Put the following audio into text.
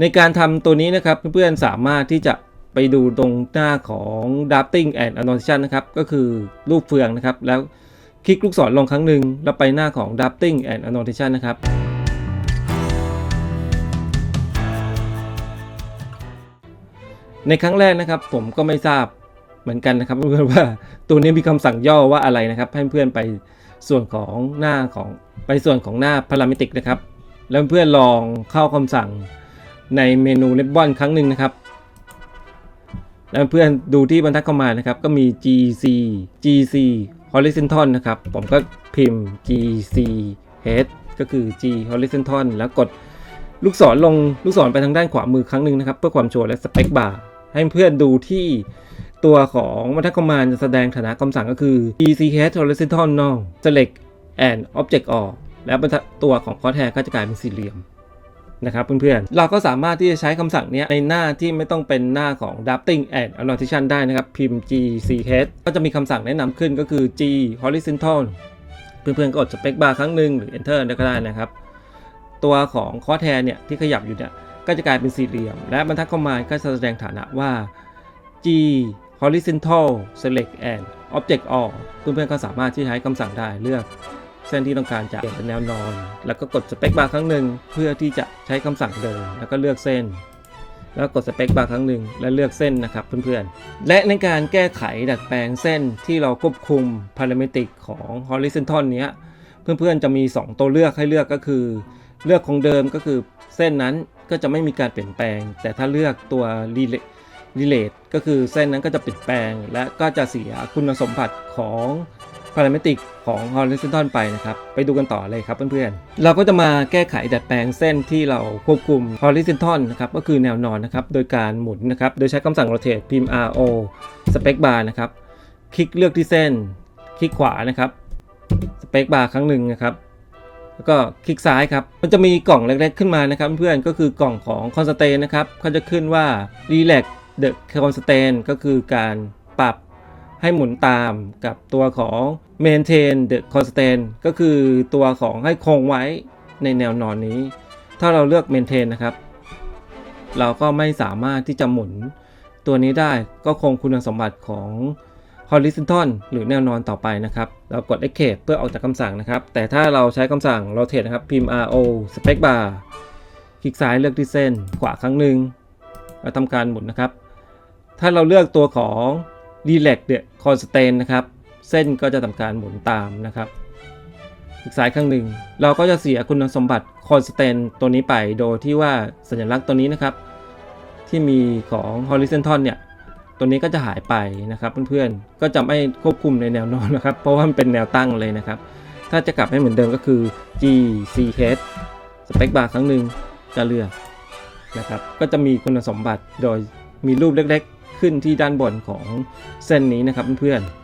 ในการทำตัวนี้นะครับเพื่อนๆสามารถที่จะไปดูตรงหน้าของ drafting and annotation นะครับ ก็คือรูปเฟืองนะครับ แล้วคลิกลูกศรลงครั้งหนึ่งแล้วไปหน้าของ drafting and annotation นะครับ ในครั้งแรกนะครับ ผมก็ไม่ทราบเหมือนกันนะครับเพื่อนว่าตัวนี้มีคำสั่งย่อว่าอะไรนะครับ ให้เพื่อนไปส่วนของหน้าของไปส่วนของหน้า parametric นะครับ แล้วเพื่อนลองเข้าคำสั่ง ในเมนู Ribbon ครั้งหนึ่งนะครับแล้วเพื่อนดูที่บรรทัดเข้ามานะครับ ก็มี gc gc horizontal นะครับ ผมก็พิมพ์ gc head ก็คือ g horizontal แล้วกดลูกศรลงลูกศรไปทางด้านขวามือครั้งหนึ่งนะครับ เพื่อความชัวร์และ spec bar ให้เพื่อนดูที่ตัวของบรรทัดคอมมานจะแสดงฐานะคำสั่งก็คือ gc head horizontal no select and object all แล้วบรรทัดตัวของคอร์แทก็จะกลายเป็นสี่เหลี่ยม นะครับเพื่อนๆ เราก็สามารถที่จะใช้คำสั่งนี้ในหน้าที่ไม่ต้องเป็นหน้าของ drafting and annotation ได้นะครับ พิมพ์ gch ก็จะมีคำสั่งแนะนำขึ้นก็คือ g horizontal เพื่อนๆ ก็กด space bar ครั้งหนึ่งหรือ enter ได้ก็ได้นะครับ ตัวของคอร์แทนเนี่ยที่ขยับอยู่เนี่ยก็จะกลายเป็นสี่เหลี่ยม และบรรทัดข้อมานก็จะแสดงฐานะว่า g horizontal select and object all เพื่อนๆ ก็สามารถที่ใช้คำสั่งได้เลือก ส้นที่ต้องการจะเปลี่ยนเป็นแนวนอน แล้วก็กดสเปคบาร์ครั้งหนึ่งเพื่อที่จะใช้คำสั่งเดิมแล้วก็เลือกเส้น แล้วกดสเปคบาร์ครั้งหนึ่งและเลือกเส้นนะครับเพื่อนๆ และในการแก้ไขดัดแปลงเส้นที่เราควบคุม parametric ของ horizontal เนี้ยเพื่อนๆจะมี 2 ตัวเลือกให้เลือกก็คือ เลือกคงเดิมก็คือเส้นนั้นก็จะไม่มีการเปลี่ยนแปลง แต่ถ้าเลือกตัว relate relate ก็คือเส้นนั้นก็จะเปลี่ยนแปลง และก็จะเสียคุณสมบัติของ parametric ของ horizontal ไปนะครับ ไปดูกันต่อเลยครับเพื่อนๆ เราก็จะมาแก้ไขดัดแปลงเส้นที่เราควบคุม horizontal นะครับ ก็คือแนวนอนนะครับ โดยการหมุนนะครับ โดยใช้คำสั่ง rotate พิมพ์ RO space bar นะครับ คลิกเลือกที่เส้น คลิกขวานะครับ space bar ครั้งหนึ่งนะครับแล้วก็คลิกซ้ายครับ มันจะมีกล่องเล็กๆขึ้นมานะครับ เพื่อนก็คือกล่องของ constraint นะครับเขาจะขึ้นว่า relax the constraint ก็คือการปรับ ให้หมุนตามกับตัวของ maintain the constant ก็คือตัวของให้คงไว้ในแนวนอนนี้ ถ้าเราเลือก maintain นะครับ เราก็ไม่สามารถที่จะหมุนตัวนี้ได้ก็คงคุณสมบัติของ horizontal หรือแนวนอนต่อไปนะครับ เรากด escape เพื่อออกจากคำสั่งนะครับ แต่ถ้าเราใช้คำสั่ง rotate นะครับ พิมพ์ ro space bar คลิกซ้ายเลือกที่เส้น ขวาครั้งหนึ่งแล้วทำการหมุนนะครับ ถ้าเราเลือกตัวของ relax เนี่ย constraint นะครับ เส้นก็จะทำการหมุนตามนะครับคลิกซ้ายครั้งหนึ่ง เราก็จะเสียคุณสมบัติ constraint ตัวนี้ไปโดยที่ว่าสัญลักษณ์ตัวนี้นะครับ ที่มีของ horizontal เนี่ยตัวนี้ก็จะหายไปนะครับเพื่อนๆก็จะไม่ควบคุมในแนวนอนนะครับ เพราะว่ามันเป็นแนวตั้งเลยนะครับ ถ้าจะกลับให้เหมือนเดิมก็คือ G C H สเปคบาร์ครั้งหนึ่งจะเลือกนะครับ ก็จะมีคุณสมบัติโดยมีรูปเล็กๆ ขึ้นที่ด้านบนของเส้นนี้นะครับเพื่อนๆ